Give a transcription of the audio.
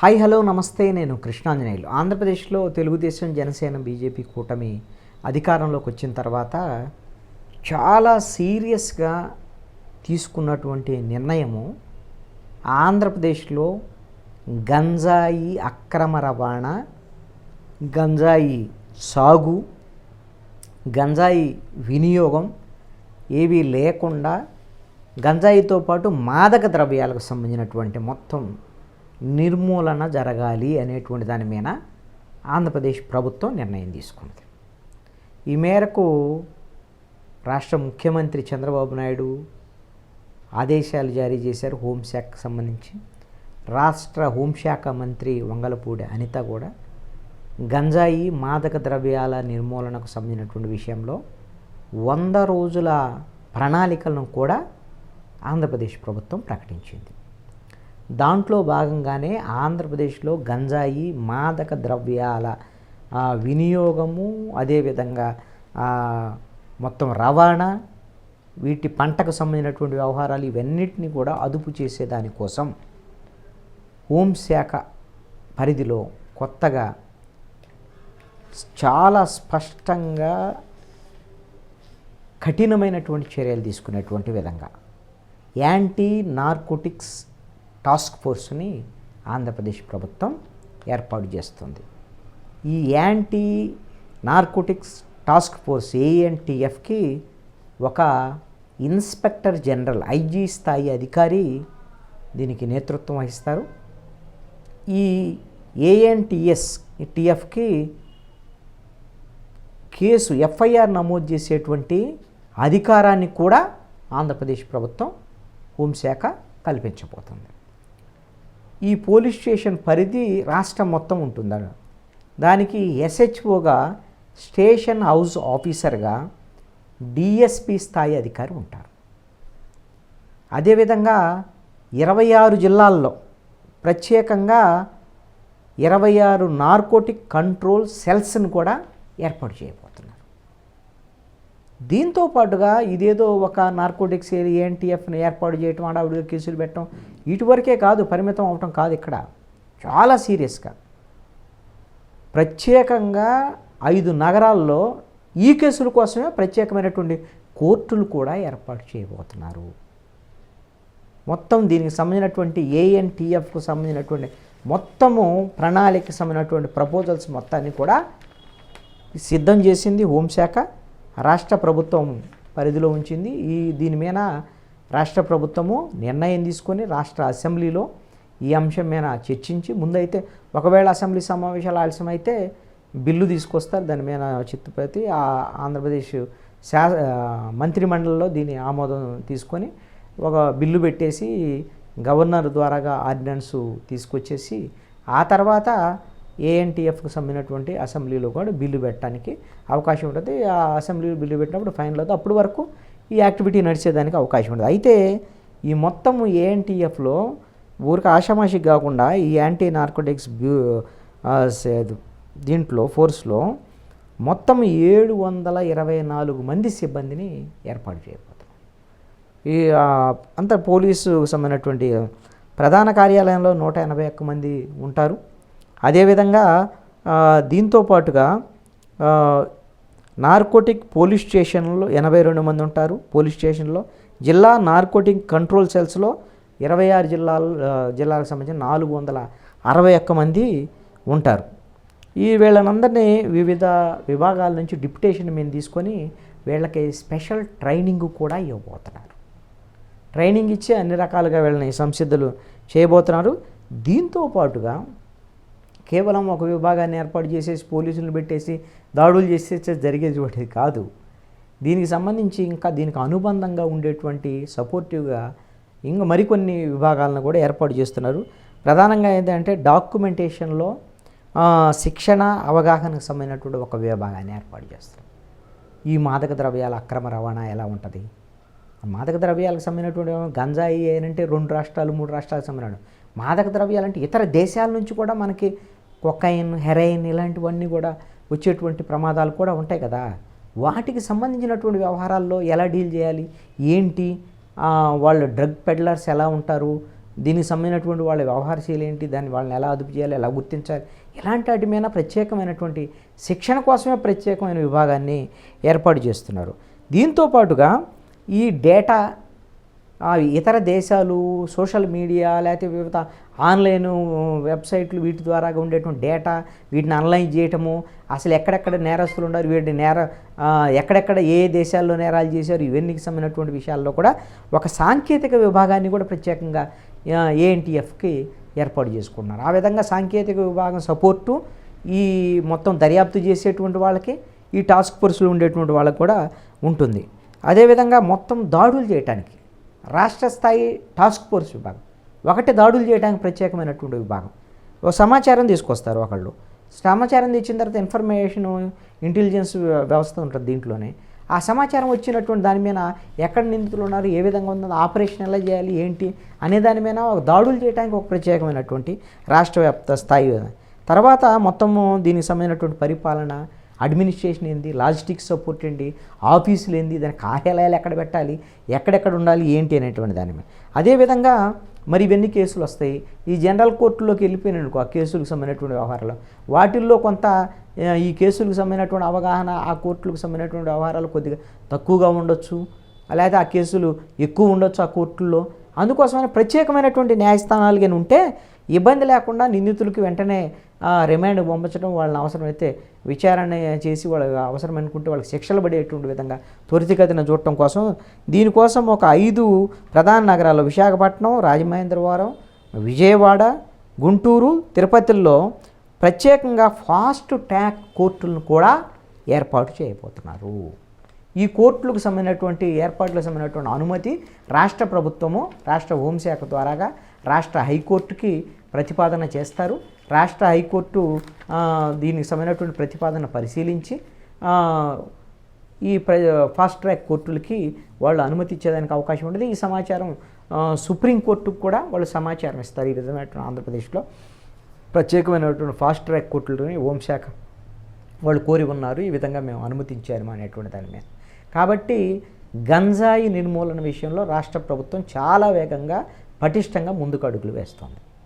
Hi hello నమస్తే నేను కృష్ణాంజనేయులు. ఆంధ్రప్రదేశ్లో తెలుగుదేశం జనసేన బీజేపీ కూటమి అధికారంలోకి వచ్చిన తర్వాత చాలా సీరియస్గా తీసుకున్నటువంటి నిర్ణయము ఆంధ్రప్రదేశ్లో గంజాయి అక్రమ రవాణా గంజాయి సాగు గంజాయి వినియోగం ఏవి లేకుండా గంజాయితో పాటు మాదక ద్రవ్యాలకు సంబంధించినటువంటి మొత్తం నిర్మూలన జరగాలి అనేటువంటి దాని మీద ఆంధ్రప్రదేశ్ ప్రభుత్వం నిర్ణయం తీసుకుంది ఈ మేరకు రాష్ట్ర ముఖ్యమంత్రి చంద్రబాబు నాయుడు ఆదేశాలు జారీ చేశారు హోంశాఖకు సంబంధించి. రాష్ట్ర హోంశాఖ మంత్రి వంగలపూడి అనిత కూడా గంజాయి మాదక ద్రవ్యాల నిర్మూలనకు సంబంధించినటువంటి విషయంలో వంద రోజుల ప్రణాళికలను కూడా ఆంధ్రప్రదేశ్ ప్రభుత్వం ప్రకటించింది. దాంట్లో భాగంగానే ఆంధ్రప్రదేశ్లో గంజాయి మాదక ద్రవ్యాల వినియోగము అదేవిధంగా మొత్తం రవాణా వీటి పంటకు సంబంధించినటువంటి వ్యవహారాలు ఇవన్నిటిని కూడా అదుపు చేసేదానికోసం హోంశాఖ పరిధిలో కొత్తగా చాలా స్పష్టంగా కఠినమైనటువంటి చర్యలు తీసుకునేటువంటి విధంగా. యాంటీ నార్కోటిక్స్ టాస్క్ ఫోర్స్ని ఆంధ్రప్రదేశ్ ప్రభుత్వం ఏర్పాటు చేస్తుంది. ఈ యాంటీ నార్కోటిక్స్ టాస్క్ ఫోర్స్ ఏఎన్టీఎఫ్కి ఒక ఇన్స్పెక్టర్ జనరల్ ఐజీ స్థాయి అధికారి దీనికి నేతృత్వం వహిస్తారు. ఈ ఏఎన్టీఎస్ టీఎఫ్కి కేసు ఎఫ్ఐఆర్ నమోదు చేసేటువంటి అధికారాన్ని కూడా ఆంధ్రప్రదేశ్ ప్రభుత్వం హోంశాఖ కల్పించబోతుంది. ఈ పోలీస్ స్టేషన్ పరిధి రాష్ట్రం మొత్తం ఉంటుందా దానికి ఎస్హెచ్ఓగా స్టేషన్ హౌస్ ఆఫీసర్గా డిఎస్పి స్థాయి అధికారి ఉంటారు. అదేవిధంగా ఇరవై ఆరు జిల్లాల్లో ప్రత్యేకంగా ఇరవై ఆరు నార్కోటిక్ కంట్రోల్ సెల్స్ను కూడా ఏర్పాటు చేయబోతున్నారు. దీంతో పాటుగా ఇదేదో ఒక నార్కోటిక్స్ ఏఎన్టీఎఫ్ని ఏర్పాటు చేయటం ఆడావిడిగా కేసులు పెట్టడం ఇటువరకే కాదు పరిమితం అవటం కాదు ఇక్కడ. చాలా సీరియస్గా. ప్రత్యేకంగా ఐదు నగరాల్లో ఈ కేసుల కోసమే ప్రత్యేకమైనటువంటి కోర్టులు కూడా ఏర్పాటు చేయబోతున్నారు. మొత్తం దీనికి సంబంధించినటువంటి ఏఎన్టీఎఫ్కు సంబంధించినటువంటి మొత్తము ప్రణాళికకు సంబంధించినటువంటి ప్రపోజల్స్ మొత్తాన్ని కూడా సిద్ధం చేసింది హోంశాఖ. రాష్ట్ర ప్రభుత్వం పరిధిలో ఉంచింది. ఈ దీని మీద రాష్ట్ర ప్రభుత్వము నిర్ణయం తీసుకొని రాష్ట్ర అసెంబ్లీలో ఈ అంశం మీద చర్చించి ముందైతే ఒకవేళ అసెంబ్లీ సమావేశాలు ఆలస్యమైతే బిల్లు తీసుకొస్తారు. దాని మీద చిత్తుప్రతి ఆ ఆంధ్రప్రదేశ్ శా మంత్రిమండలిలో దీని ఆమోదం తీసుకొని ఒక బిల్లు పెట్టేసి గవర్నర్ ద్వారాగా ఆర్డినెన్స్ తీసుకొచ్చేసి ఆ తర్వాత ఏఎన్టీఎఫ్కు సంబంధించినటువంటి అసెంబ్లీలో కూడా బిల్లు పెట్టడానికి అవకాశం ఉంటుంది. ఆ అసెంబ్లీలో బిల్లు పెట్టినప్పుడు ఫైనల్ అవుతుంది. అప్పటి వరకు ఈ యాక్టివిటీ నడిచేదానికి అవకాశం ఉండదు. అయితే ఈ మొత్తం ఏఎన్టీఎఫ్లో ఊరికి ఆషామాషికి కాకుండా ఈ యాంటీ నార్కోటిక్స్ బ్యూ దీంట్లో ఫోర్స్లో మొత్తం ఏడు వందల ఇరవై నాలుగు మంది సిబ్బందిని ఏర్పాటు చేయబోతున్నారు ఈ అంత పోలీసు సంబంధించినటువంటి ప్రధాన కార్యాలయంలో నూట ఎనభై ఒక్క మంది ఉంటారు. అదేవిధంగా దీంతో పాటుగా నార్కోటిక్ పోలీస్ స్టేషన్లో ఎనభై రెండు మంది ఉంటారు. పోలీస్ స్టేషన్లో జిల్లా నార్కోటిక్ కంట్రోల్ సెల్స్లో ఇరవై ఆరు జిల్లాల జిల్లాలకు సంబంధించిన నాలుగు వందల అరవై ఒక్క మంది ఉంటారు. ఈ వీళ్ళనందరినీ వివిధ విభాగాల నుంచి డిప్యుటేషన్ మేము తీసుకొని వీళ్ళకి స్పెషల్ ట్రైనింగ్ కూడా ఇవ్వబోతున్నారు. ట్రైనింగ్ ఇచ్చి అన్ని రకాలుగా వీళ్ళని సంసిద్ధులు చేయబోతున్నారు. దీంతో పాటుగా కేవలం ఒక విభాగాన్ని ఏర్పాటు చేసేసి పోలీసులను పెట్టేసి దాడులు చేసే జరిగేటువంటిది కాదు. దీనికి సంబంధించి ఇంకా దీనికి అనుబంధంగా ఉండేటువంటి సపోర్టివ్గా ఇంకా మరికొన్ని విభాగాలను కూడా ఏర్పాటు చేస్తున్నారు. ప్రధానంగా ఏంటంటే డాక్యుమెంటేషన్లో శిక్షణ అవగాహనకు సంబంధించినటువంటి ఒక విభాగాన్ని ఏర్పాటు చేస్తారు ఈ మాదక ద్రవ్యాల అక్రమ రవాణా ఎలా ఉంటుంది? మాదక ద్రవ్యాలకు సంబంధించినటువంటి గంజాయి ఏంటంటే రెండు రాష్ట్రాలు మూడు రాష్ట్రాలకు సంబంధించిన మాదక ద్రవ్యాలు అంటే ఇతర దేశాల నుంచి కూడా మనకి కొకైన్ హెరైన్ ఇలాంటివన్నీ కూడా వచ్చేటువంటి ప్రమాదాలు కూడా ఉంటాయి కదా. వాటికి సంబంధించినటువంటి వ్యవహారాల్లో ఎలా డీల్ చేయాలి? ఏంటి? వాళ్ళ డ్రగ్ పెడ్లర్స్ ఎలా ఉంటారు? దీనికి సంబంధించినటువంటి వాళ్ళ వ్యవహారశీలు ఏంటి? దాన్ని వాళ్ళని ఎలా అదుపు చేయాలి? ఎలా గుర్తించాలి? ఇలాంటి వాటి మీద ప్రత్యేకమైనటువంటి శిక్షణ కోసమే ప్రత్యేకమైన విభాగాన్ని ఏర్పాటు చేస్తున్నారు. దీంతో పాటుగా ఈ డేటా ఇతర దేశాలు సోషల్ మీడియా లేకపోతే వివిధ ఆన్లైన్ వెబ్సైట్లు వీటి ద్వారా ఉండేటువంటి డేటా వీటిని అనలైజ్ చేయటము అసలు ఎక్కడెక్కడ నేరస్తులు ఉన్నారు వీటిని నేర ఎక్కడెక్కడ ఏ దేశాల్లో నేరాలు చేశారు ఇవన్నీకి సంబంధించినటువంటి విషయాల్లో కూడా ఒక సాంకేతిక విభాగాన్ని కూడా ప్రత్యేకంగా ఏఎన్టీఎఫ్కి ఏర్పాటు చేసుకున్నారు. ఆ విధంగా సాంకేతిక విభాగం సపోర్టు ఈ మొత్తం దర్యాప్తు చేసేటువంటి వాళ్ళకి ఈ టాస్క్ ఫోర్స్లో ఉండేటువంటి వాళ్ళకి కూడా ఉంటుంది. అదేవిధంగా మొత్తం దాడులు చేయటానికి రాష్ట్ర స్థాయి టాస్క్ ఫోర్స్ విభాగం. ఒకటి దాడులు చేయడానికి ప్రత్యేకమైనటువంటి విభాగం. ఒక సమాచారం తీసుకొస్తారు ఒకళ్ళు. సమాచారం తెచ్చిన తర్వాత ఇన్ఫర్మేషన్ ఇంటెలిజెన్స్ వ్యవస్థ ఉంటుంది దీంట్లోనే. ఆ సమాచారం వచ్చినటువంటి దాని మీద ఎక్కడ నిందితులు ఉన్నారు ఏ విధంగా ఉందో ఆపరేషన్ ఎలా చేయాలి ఏంటి అనే దాని మీద ఒక దాడులు చేయడానికి ఒక ప్రత్యేకమైనటువంటి రాష్ట్ర వ్యాప్త స్థాయి. తర్వాత మొత్తము దీనికి సంబంధించినటువంటి పరిపాలన అడ్మినిస్ట్రేషన్ ఏంది? లాజిస్టిక్స్ సపోర్ట్ ఏంటి? ఆఫీసులు ఏంది? దాని కార్యాలయాలు ఎక్కడ పెట్టాలి? ఎక్కడెక్కడ ఉండాలి? ఏంటి అనేటువంటి దాని మీద. అదేవిధంగా మరి ఇవన్నీ కేసులు వస్తాయి. ఈ జనరల్ కోర్టులోకి వెళ్ళిపోయినాయి అనుకో ఆ కేసులకు సంబంధించినటువంటి వ్యవహారాలు. వాటిల్లో కొంత ఈ కేసులకు సంబంధించినటువంటి అవగాహన ఆ కోర్టులకు సంబంధించినటువంటి వ్యవహారాలు కొద్దిగా తక్కువగా ఉండొచ్చు. లేకపోతే ఆ కేసులు ఎక్కువ ఉండొచ్చు ఆ కోర్టుల్లో. అందుకోసమైన ప్రత్యేకమైనటువంటి న్యాయస్థానాలు కానీ ఉంటే ఇబ్బంది లేకుండా నిందితులకి వెంటనే రిమాండ్ పంపించడం వాళ్ళని అవసరమైతే విచారణ చేసి వాళ్ళ అవసరం అనుకుంటే వాళ్ళకి శిక్షలు పడేటువంటి విధంగా త్వరితగతిన చూడటం కోసం దీనికోసం ఒక ఐదు ప్రధాన నగరాలు విశాఖపట్నం రాజమహేంద్రవరం విజయవాడ గుంటూరు తిరుపతిలో ప్రత్యేకంగా ఫాస్ట్ ట్రాక్ కోర్టులను కూడా ఏర్పాటు చేయబోతున్నారు. ఈ కోర్టులకు సంబంధించినటువంటి ఏర్పాట్లకు సంబంధించినటువంటి అనుమతి రాష్ట్ర ప్రభుత్వము రాష్ట్ర హోంశాఖ ద్వారాగా రాష్ట్ర హైకోర్టుకి ప్రతిపాదన చేస్తారు. రాష్ట్ర హైకోర్టు దీనికి సంబంధించినటువంటి ప్రతిపాదన పరిశీలించి ఈ ప్ర ఫాస్ట్ ట్రాక్ కోర్టులకి వాళ్ళు అనుమతి ఇచ్చేదానికి అవకాశం ఉంటుంది ఈ సమాచారం సుప్రీంకోర్టుకు కూడా వాళ్ళు సమాచారం ఇస్తారు ఈ విధమైనటువంటి ఆంధ్రప్రదేశ్లో. ప్రత్యేకమైనటువంటి ఫాస్ట్ ట్రాక్ కోర్టులని హోంశాఖ వాళ్ళు కోరి ఉన్నారు. ఈ విధంగా మేము అనుమతించాము అనేటువంటి దాని మీద. కాబట్టి గంజాయి నిర్మూలన విషయంలో రాష్ట్ర ప్రభుత్వం చాలా వేగంగా పటిష్టంగా ముందుకు అడుగులు వేస్తోంది.